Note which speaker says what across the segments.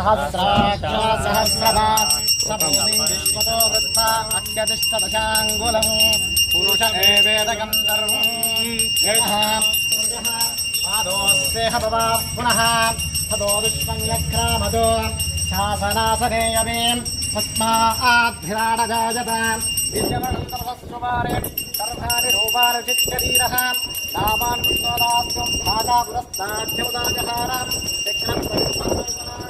Speaker 1: सहस्राक्षसहस्रवा सभूमिश्वतो वृत्ता अत्यतिष्ठदशाङ्गुलम् पुरुष एवेदकम् पादोत्सेह भवा पुनः तदो सर्वाणि रूपाणि चित्तवीरः नामान् विष्णोदास्त्वम् भागा
Speaker 2: पुरस्ताढ्यमुदाजहार
Speaker 1: चक्रम्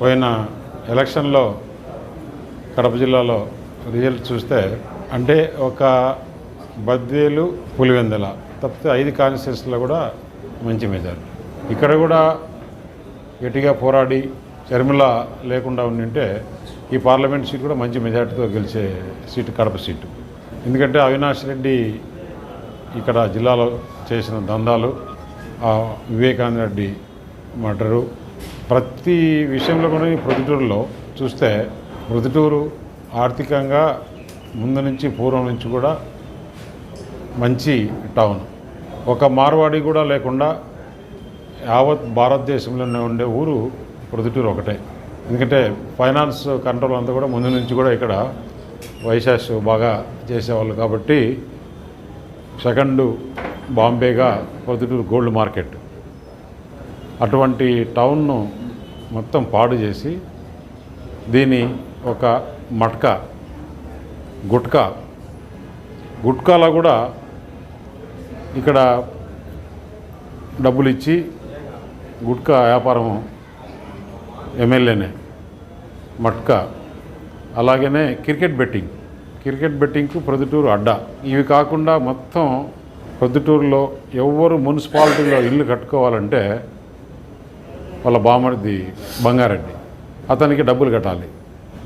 Speaker 3: పోయిన ఎలక్షన్లో కడప జిల్లాలో రిజల్ట్ చూస్తే అంటే ఒక బద్వేలు పులివెందల తప్పితే ఐదు కాన్స్టిట్యూన్స్లో కూడా మంచి మెజారిటీ. ఇక్కడ కూడా గట్టిగా పోరాడి షర్మిల లేకుండా ఉండింటే ఈ పార్లమెంట్ సీట్ కూడా మంచి మెజార్టీతో గెలిచే సీటు కడప సీటు. ఎందుకంటే అవినాష్ రెడ్డి ఇక్కడ జిల్లాలో చేసిన దందాలు వివేకానంద రెడ్డి మర్డరు ప్రతి విషయంలో కూడా ప్రొద్దుటూరులో చూస్తే ప్రొద్దుటూరు ఆర్థికంగా ముందు నుంచి పూర్వం నుంచి కూడా మంచి టౌన్. ఒక మార్వాడి కూడా లేకుండా యావత్ భారతదేశంలోనే ఉండే ఊరు ప్రొద్దుటూరు ఒకటే. ఎందుకంటే ఫైనాన్స్ కంట్రోల్ అంతా కూడా ముందు నుంచి కూడా ఇక్కడ వైశాస్ బాగా చేసేవాళ్ళు కాబట్టి సెకండ్ బాంబేగా పొద్దుటూరు గోల్డ్ మార్కెట్. అటువంటి టౌన్ను మొత్తం పాడు చేసి దీని ఒక మట్క గుట్కా. గుట్కాలో కూడా ఇక్కడ డబ్బులు ఇచ్చి గుట్కా వ్యాపారం ఎమ్మెల్యేనే మట్కా. అలాగనే క్రికెట్ బెట్టింగ్. క్రికెట్ బెట్టింగ్కు ప్రొద్దుటూరు అడ్డా. ఇవి కాకుండా మొత్తం ప్రొద్దుటూరులో ఎవరు మున్సిపాలిటీలో ఇల్లు కట్టుకోవాలంటే వాళ్ళ బామర్ది బంగారెడ్డి. అతనికి డబ్బులు కట్టాలి.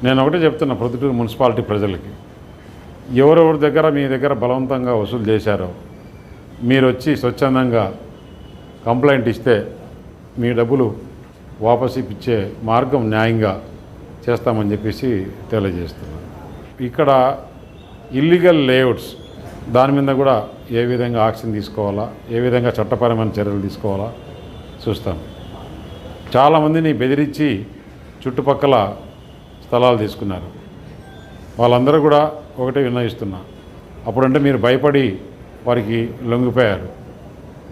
Speaker 3: నేను ఒకటే చెప్తున్నా ప్రొద్దుటూరు మున్సిపాలిటీ ప్రజలకి. ఎవరెవరి దగ్గర మీ దగ్గర బలవంతంగా వసూలు చేశారో మీరు వచ్చి స్వచ్ఛందంగా కంప్లైంట్ ఇస్తే మీ డబ్బులు వాపసు ఇప్పించే మార్గం న్యాయంగా చేస్తామని చెప్పేసి తెలియజేస్తున్నాను ఇక్కడ ఇల్లీగల్ లేఅవుట్స్ దాని మీద కూడా ఏ విధంగా యాక్షన్ తీసుకోవాలా ఏ విధంగా చట్టపరమైన చర్యలు తీసుకోవాలా చూస్తాం. చాలామందిని బెదిరించి చుట్టుపక్కల స్థలాలు తీసుకున్నారు. వాళ్ళందరూ కూడా ఒకటే విన్నవిస్తున్నా. అప్పుడంటే మీరు భయపడి వారికి లొంగిపోయారు.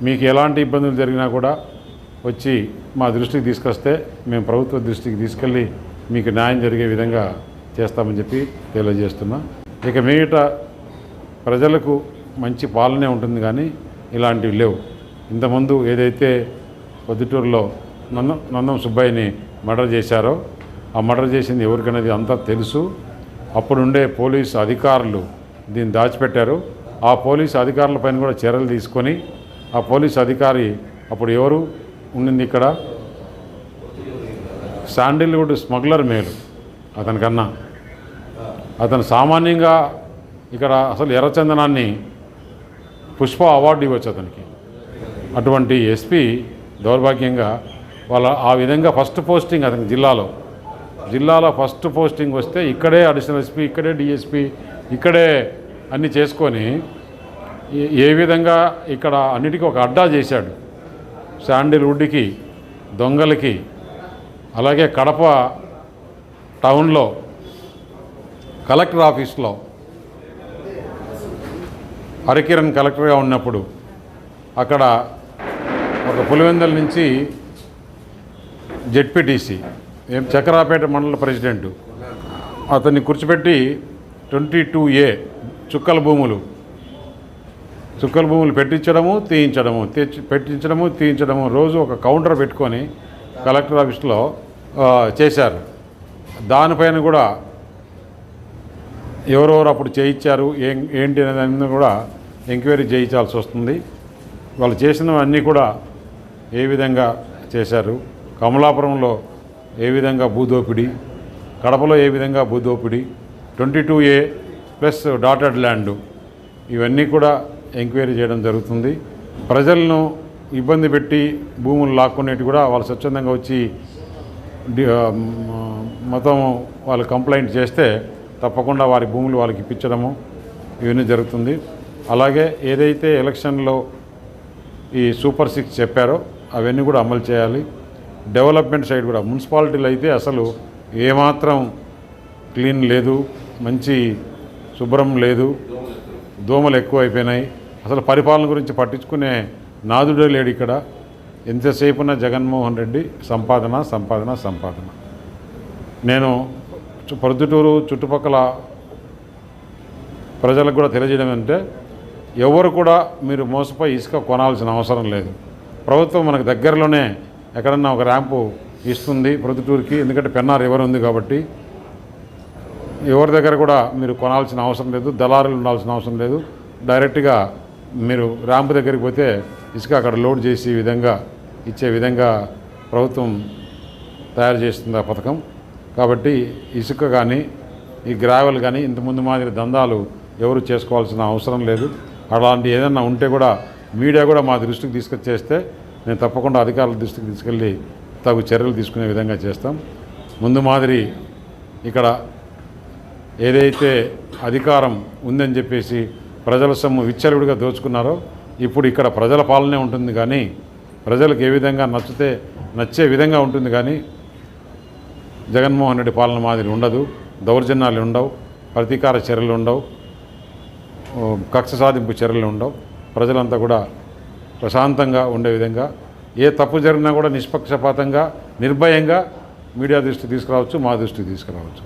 Speaker 3: మీకు ఎలాంటి ఇబ్బందులు జరిగినా కూడా వచ్చి మా దృష్టికి తీసుకొస్తే మేము ప్రభుత్వ దృష్టికి తీసుకెళ్ళి మీకు న్యాయం జరిగే విధంగా చేస్తామని చెప్పి తెలియజేస్తున్నా. ఇక మిగతా ప్రజలకు మంచి పాలనే ఉంటుంది కానీ ఇలాంటివి లేవు. ఇంతకుముందు ఏదైతే పొద్దుటూరులో నందం నందం సుబ్బయ్యని మర్డర్ చేశారో ఆ మర్డర్ చేసింది ఎవరికనేది అంతా తెలుసు. అప్పుడుండే పోలీసు అధికారులు దీన్ని దాచిపెట్టారు. ఆ పోలీసు అధికారుల పైన కూడా చర్యలు తీసుకొని ఆ పోలీసు అధికారి అప్పుడు ఎవరు? ఉండింది ఇక్కడ. శాండిల్వుడ్ స్మగ్లర్ మేలు. అతనికన్నా. అతను సామాన్యంగా ఇక్కడ అసలు ఎర్రచందనాన్ని పుష్ప అవార్డు ఇవ్వచ్చు అతనికి. అటువంటి ఎస్పీ దౌర్భాగ్యంగా వాళ్ళ ఆ విధంగా ఫస్ట్ పోస్టింగ్ అతనికి జిల్లాలో. జిల్లాలో ఫస్ట్ పోస్టింగ్ వస్తే ఇక్కడే అడిషనల్ ఎస్పీ ఇక్కడే డిఎస్పీ ఇక్కడే అన్ని చేసుకొని ఏ- ఏ విధంగా ఇక్కడ అన్నిటికీ ఒక అడ్డా చేశాడు. శాండిల్వుడ్కి దొంగలకి అలాగే కడప టౌన్లో కలెక్టర్ ఆఫీస్లో హరికిరణ్ కలెక్టర్గా ఉన్నప్పుడు అక్కడ ఒక పులివెందల నుంచి జెడ్పీటీసీ ఏం చక్రాపేట మండల ప్రెసిడెంట్ అతన్ని కూర్చోబెట్టి ట్వంటీ టూ ఏ చుక్కల భూములు చుక్కల భూములు పెట్టించడము తీయించడము తెచ్చి పెట్టించడము తీయించడము రోజు ఒక కౌంటర్ పెట్టుకొని కలెక్టర్ ఆఫీస్లో చేశారు. దానిపైన కూడా ఎవరెవరు అప్పుడు చేయించారు ఏం ఏంటి అనేది కూడా ఎంక్వైరీ చేయించాల్సి వస్తుంది. వాళ్ళు చేసినవన్నీ కూడా ఏ విధంగా చేశారు కమలాపురంలో ఏ విధంగా భూదోపిడి కడపలో ఏ విధంగా భూదోపిడి twenty two A plus dotted land ఇవన్నీ కూడా ఎంక్వైరీ చేయడం జరుగుతుంది. ప్రజలను ఇబ్బంది పెట్టి భూములు లాక్కునేటి కూడా వాళ్ళు స్వచ్ఛందంగా వచ్చి డి- మొత్తం వాళ్ళు కంప్లైంట్ చేస్తే తప్పకుండా వారి భూములు వాళ్ళకి ఇప్పించడము ఇవన్నీ జరుగుతుంది. అలాగే ఏదైతే ఎలక్షన్లో ఈ సూపర్ సిక్స్ చెప్పారో అవన్నీ కూడా అమలు చేయాలి. డెవలప్మెంట్ సైడ్ కూడా మున్సిపాలిటీలు అయితే అసలు ఏమాత్రం క్లీన్ లేదు మంచి శుభ్రం లేదు దోమలు ఎక్కువైపోయినాయి. అసలు పరిపాలన గురించి పట్టించుకునే నాదుడే లేడు ఇక్కడ. ఎంతసేపున జగన్మోహన్ రెడ్డి? సంపాదన సంపాదన సంపాదన. నేను ప్రొద్దుటూరు చుట్టుపక్కల ప్రజలకు కూడా తెలియజేయడం అంటే ఎవరు కూడా మీరు మోసపోయి ఇసుక కొనాల్సిన అవసరం లేదు. ప్రభుత్వం మనకు దగ్గరలోనే ఎక్కడన్నా ఒక ర్యాంపు ఇస్తుంది ప్రొద్దుటూరుకి ఎందుకంటే పెన్నా రివర్ ఉంది కాబట్టి. ఎవరి దగ్గర కూడా మీరు కొనాల్సిన అవసరం లేదు దళారులు ఉండాల్సిన అవసరం లేదు. డైరెక్ట్గా మీరు ర్యాంప్ దగ్గరికి పోతే ఇసుక అక్కడ లోడ్ చేసి విధంగా ఇచ్చే విధంగా ప్రభుత్వం తయారు చేస్తుంది ఆ పథకం. కాబట్టి ఇసుక కానీ ఈ గ్రావెల్ కానీ ఇంతకుముందు మాదిరి దందాలు ఎవరు చేసుకోవాల్సిన అవసరం లేదు. అలాంటి ఏదైనా ఉంటే కూడా మీడియా కూడా మా దృష్టికి తీసుకొచ్చేస్తే నేను తప్పకుండా అధికారుల దృష్టికి తీసుకెళ్ళి తగు చర్యలు తీసుకునే విధంగా చేస్తాం. ముందు మాదిరి ఇక్కడ ఏదైతే అధికారం ఉందని చెప్పేసి ప్రజల సొమ్ము విచ్చలవిడిగా దోచుకున్నారో ఇప్పుడు ఇక్కడ ప్రజల పాలనే ఉంటుంది కానీ ప్రజలకు ఏ విధంగా నచ్చితే నచ్చే విధంగా ఉంటుంది కానీ జగన్మోహన్ రెడ్డి పాలన మాదిరి ఉండదు దౌర్జన్యాలు ఉండవు ప్రతీకార చర్యలు ఉండవు కక్ష సాధింపు చర్యలు ఉండవు. ప్రజలంతా కూడా ప్రశాంతంగా ఉండే విధంగా ఏ తప్పు జరిగినా కూడా నిష్పక్షపాతంగా నిర్భయంగా మీడియా దృష్టి తీసుకురావచ్చు మా దృష్టి తీసుకురావచ్చు.